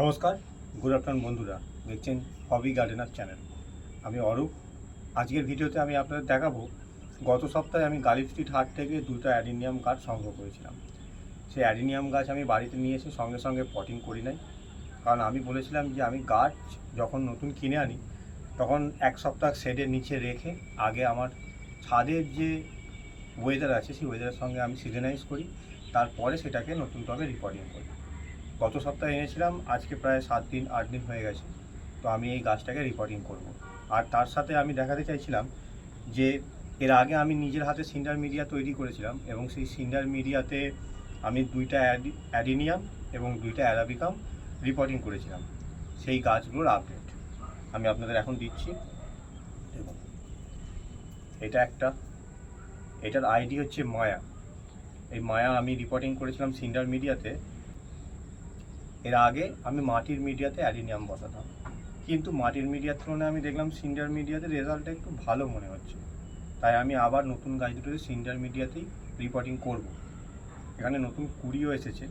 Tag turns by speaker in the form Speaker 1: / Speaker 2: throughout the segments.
Speaker 1: নমস্কার, good afternoon বন্ধুরা, দেখছেন হবি গার্ডেনার চ্যানেল। আমি অরূপ, আজকের ভিডিওতে আমি আপনাদের দেখাবো, গত সপ্তাহে আমি গালিব স্ট্রিট হাট থেকে দুটো অ্যাডিনিয়াম গাছ সংগ্রহ করেছিলাম। সেই অ্যাডিনিয়াম গাছ আমি বাড়িতে নিয়ে এসে সঙ্গে সঙ্গে পটিং করি নাই। কারণ আমি বলেছিলাম যে আমি গাছ যখন নতুন কিনে আনি, তখন এক সপ্তাহ শেডের নিচে রেখে আগে আমার ছাদের যে ওয়েদার আছে, সেই ওয়েদারের সঙ্গে আমি সিজনাইজ করি। তারপরে সেটাকে নতুন টবে রিপোর্টিং করি। গত সপ্তাহে এনেছিলাম, আজকে প্রায় সাত দিন, আট দিন হয়ে গেছে। তো আমি এই গাছটাকে রিপোর্টিং করব। আর তার সাথে আমি দেখাতে চাইছিলাম যে, এর আগে আমি নিজের হাতে সিন্ডার মিডিয়া তৈরি করেছিলাম এবং সেই সিন্ডার মিডিয়াতে আমি দুইটা অ্যাডি- অ্যাডিনিয়াম এবং দুইটা অ্যারাবিকাম রিপোর্টিং করেছিলাম। সেই গাছগুলোর আপডেট আমি আপনাদের এখন দিচ্ছি। এটা একটা। এটার আইডি হচ্ছে মায়া। এই মায়া আমি রিপোর্টিং করেছিলাম সিন্ডার মিডিয়াতে এর আগে আমি মাটির মিডিয়াতে অ্যালিনিয়াম বসাতাম। কিন্তু মাটির মিডিয়ার তুলনায় আমি দেখলাম সিন্ডার মিডিয়াতে রেজাল্টটা একটু ভালো মনে হচ্ছে। তাই আমি আবার নতুন গাছ দুটোতে সিন্ডার মিডিয়াতেই রিপোর্টিং করব। এখানে নতুন কুড়িও এসেছে।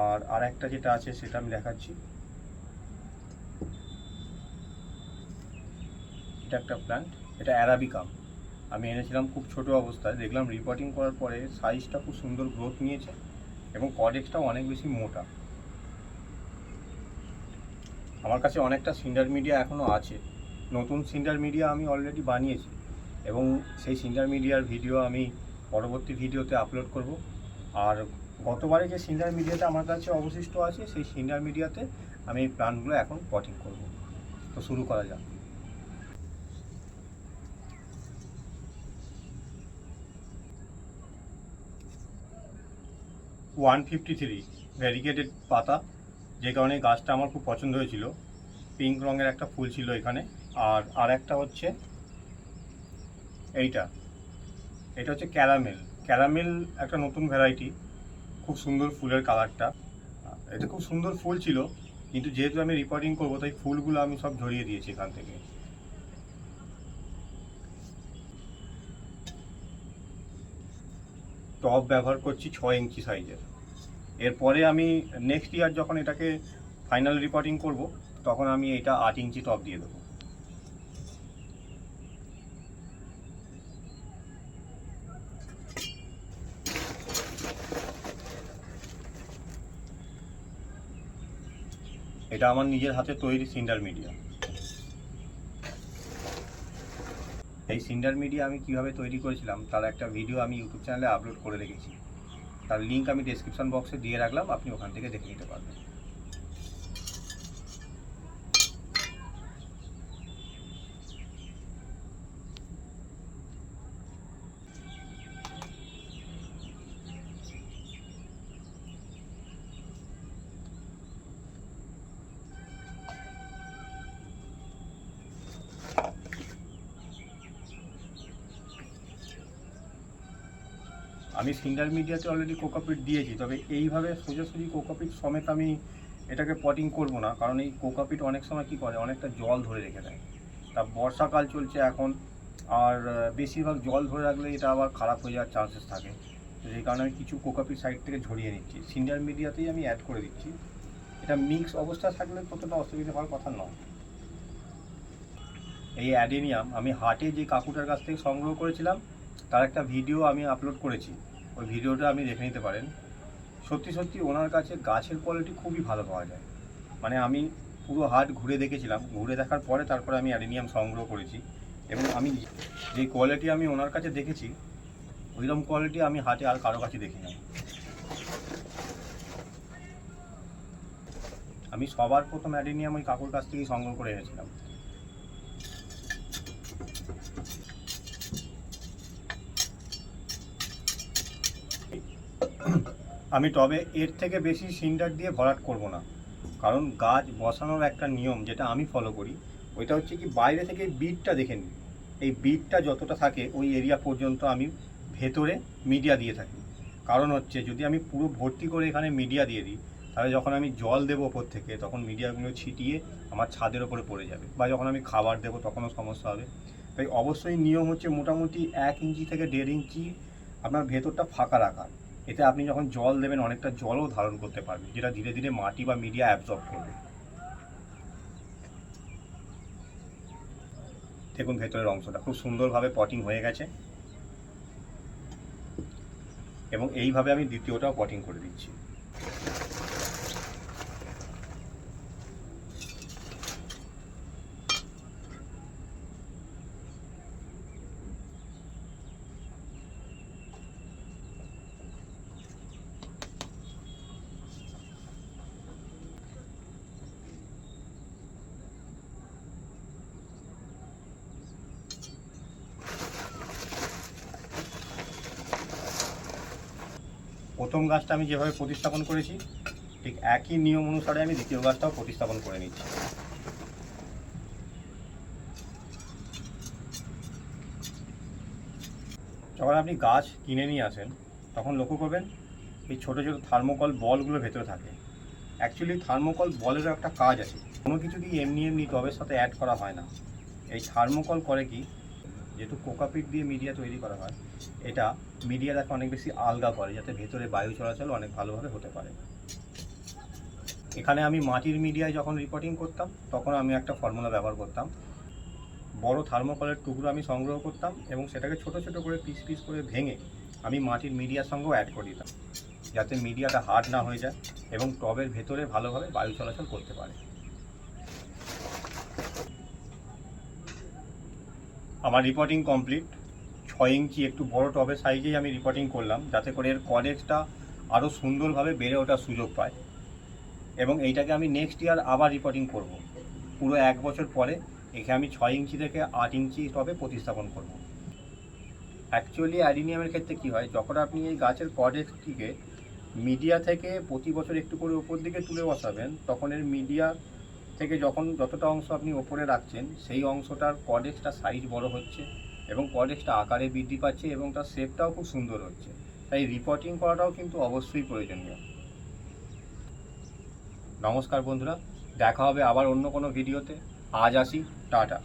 Speaker 1: আর আর একটা যেটা আছে সেটা আমি দেখাচ্ছি। এটা একটা প্ল্যান্ট এটা অ্যারাবিকাম আমি এনেছিলাম খুব ছোট অবস্থায়। দেখলাম রিপোর্টিং করার পরে সাইজটা খুব সুন্দর গ্রোথ নিয়েছে এবং কডেক্সটাও অনেক বেশি মোটা। আমার কাছে অনেকটা সিন্ডার মিডিয়া এখনও আছে। নতুন সিন্ডার মিডিয়া আমি অলরেডি বানিয়েছি এবং সেই সিন্ডার মিডিয়ার ভিডিও আমি পরবর্তী ভিডিওতে আপলোড করব। আর গতবারে যে সিন্ডার মিডিয়াটা আমার কাছে অবশিষ্ট আছে, সেই সিন্ডার মিডিয়াতে আমি এই প্ল্যানগুলো এখন পটিং করব। তো শুরু করা যাক। ওয়ান ফিফটি থ্রি ভ্যারিগেটেড পাতা। যে কারণে গাছটা আমার খুব পছন্দ হয়েছিল। পিঙ্ক রঙের একটা ফুল ছিল এখানে। আর আর একটা হচ্ছে এইটা। এটা হচ্ছে ক্যারামেল ক্যারামেল একটা নতুন ভ্যারাইটি খুব সুন্দর ফুলের কালারটা এটা খুব সুন্দর ফুল ছিল, কিন্তু যেহেতু আমি রিপোর্টিং করব, তাই ফুলগুলো আমি সব ঝরিয়ে দিয়েছি এখান থেকে। টব ব্যবহার করছি ছয় ইঞ্চি সাইজের এরপরে আমি নেক্সট ইয়ার যখন এটাকে ফাইনাল রিপোর্টিং করব, তখন আমি এটা আট ইঞ্চি টপ দিয়ে দেবো। এটা আমার নিজের হাতে তৈরি সিন্ডার মিডিয়া এই সিন্ডার মিডিয়া আমি কীভাবে তৈরি করেছিলাম, তার একটা ভিডিও আমি ইউটিউব চ্যানেলে আপলোড করে রেখেছি। তার লিঙ্ক আমি ডেসক্রিপশন বক্সে দিয়ে রাখলাম আপনি ওখান থেকে দেখে নিতে পারবেন। আমি সিঙ্গার মিডিয়াতে অলরেডি কোকাপিট দিয়েছি, তবে এইভাবে সোজাসুজি কোকাপিট সমেত আমি এটাকে পটিং করব না, কারণ এই কোকাপিট অনেক সময় কী করে, অনেকটা জল ধরে রেখে দেয়। তা বর্ষাকাল চলছে এখন, আর বেশিরভাগ জল ধরে রাখলে এটা আবার খারাপ হয়ে যাওয়ার চান্সেস থাকে। সেই কারণে আমি কিছু কোকাপিট সাইড থেকে ঝরিয়ে নিচ্ছি। সিনিয়র মিডিয়াতেই আমি অ্যাড করে দিচ্ছি। এটা মিক্স অবস্থা থাকলে ততটা অসুবিধা হওয়ার কথা নয়। এই অ্যাডেনিয়াম আমি হাটে যে কাকুটার কাছ থেকে সংগ্রহ করেছিলাম তার একটা ভিডিও আমি আপলোড করেছি। ওই ভিডিওটা আপনি দেখে নিতে পারেন। সত্যি সত্যি ওনার কাছে গাছের কোয়ালিটি খুবই ভালো পাওয়া যায়। মানে আমি পুরো হাট ঘুরে দেখেছিলাম। ঘুরে দেখার পরে তারপরে আমি অ্যাডেনিয়াম সংগ্রহ করেছি এবং আমি যে কোয়ালিটি আমি ওনার কাছে দেখেছি, ওইরকম কোয়ালিটি আমি হাটে আর কারও কাছে দেখি না আমি সবার প্রথম অ্যাডেনিয়াম ওই কাকুর কাছ থেকেই সংগ্রহ করে এনেছিলাম। আমি তবে এর থেকে বেশি সিন্ডার দিয়ে ভরাট করব না। কারণ গাছ বসানোর একটা নিয়ম যেটা আমি ফলো করি, ওইটা হচ্ছে কি বাইরে থেকে বিটটা দেখে নিই। এই বিটটা যতটা থাকে ওই এরিয়া পর্যন্ত আমি ভেতরে মিডিয়া দিয়ে থাকি। কারণ হচ্ছে যদি আমি পুরো ভর্তি করে এখানে মিডিয়া দিয়ে দিই, তাহলে যখন আমি জল দেবো ওপর থেকে, তখন মিডিয়াগুলো ছিটিয়ে আমার ছাদের ওপরে পড়ে যাবে বা যখন আমি খাবার দেবো তখনও সমস্যা হবে। তাই অবশ্যই নিয়ম হচ্ছে মোটামুটি এক ইঞ্চি থেকে দেড় ইঞ্চি আপনার ভেতরটা ফাঁকা রাখার। এতে আপনি যখন জল দেবেন, অনেকটা জলও ধারণ করতে পারবে যেটা ধীরে ধীরে মাটি বা মিডিয়া অ্যাবজর্ব করবে। দেখুন ভেতরের অংশটা, খুব সুন্দরভাবে পটিং হয়ে গেছে। এবং এইভাবে আমি দ্বিতীয়টাও পটিং করে দিচ্ছি। প্রথম গাছটা আমি যেভাবে প্রতিস্থাপন করেছি, ঠিক একই নিয়ম অনুসারে আমি দ্বিতীয় গাছটাও প্রতিস্থাপন করে নিচ্ছি। যখন আপনি গাছ কিনে নিয়ে আসেন, তখন লক্ষ্য করবেন এই ছোটো ছোটো থার্মোকল বলগুলো ভেতরে থাকে। অ্যাকচুয়ালি থার্মোকল বলেরও একটা কাজ আছে। কোনো কিছু কি এমনি এমনি টবের সাথে অ্যাড করা হয় না। এই থার্মোকল করে কি যেহেতু কোকাপিট দিয়ে মিডিয়া তৈরি করা হয়, এটা মিডিয়া মিডিয়াটাকে অনেক বেশি আলগা করে যাতে ভেতরে বায়ু চলাচল অনেক ভালোভাবে হতে পারে। এখানে আমি মাটির মিডিয়ায় যখন রিপোর্টিং করতাম, তখন আমি একটা ফর্মুলা ব্যবহার করতাম। বড় থার্মোকলের টুকরো আমি সংগ্রহ করতাম এবং সেটাকে ছোট ছোট করে পিস পিস করে ভেঙে আমি মাটির মিডিয়ার সঙ্গেও অ্যাড করে দিতাম, যাতে মিডিয়াটা হার্ড না হয়ে যায় এবং টবের ভেতরে ভালোভাবে বায়ু চলাচল করতে পারে। আমার রিপোর্টিং কমপ্লিট ছয় ইঞ্চি একটু বড় টবের সাইজেই আমি রিপোর্টিং করলাম, যাতে করে এর কডেক্সটা আরও সুন্দরভাবে বেড়ে ওঠার সুযোগ পায়। এবং এইটাকে আমি নেক্সট ইয়ার আবার রিপোর্টিং করব। পুরো এক বছর পরে একে আমি ছয় ইঞ্চি থেকে আট ইঞ্চি টবে প্রতিস্থাপন করব। অ্যাকচুয়ালি অ্যাডিনিয়ামের ক্ষেত্রে কী হয়, যখন আপনি এই গাছের কডেক্সটিকে মিডিয়া থেকে প্রতি বছর একটু করে উপর দিকে তুলে বসাবেন, তখন এর মিডিয়া থেকে যখন যতটা অংশ আপনি ওপরে রাখছেন, সেই অংশটার কডেক্সটা সাইজ বড় হচ্ছে এবং কডেক্সটা আকারে বৃদ্ধি পাচ্ছে এবং তার শেপটাও খুব সুন্দর হচ্ছে। তাই রিপোর্টিং করাটাও কিন্তু অবশ্যই প্রয়োজনীয়। নমস্কার বন্ধুরা, দেখা হবে আবার অন্য কোনো ভিডিওতে আজ আসি, টাটা।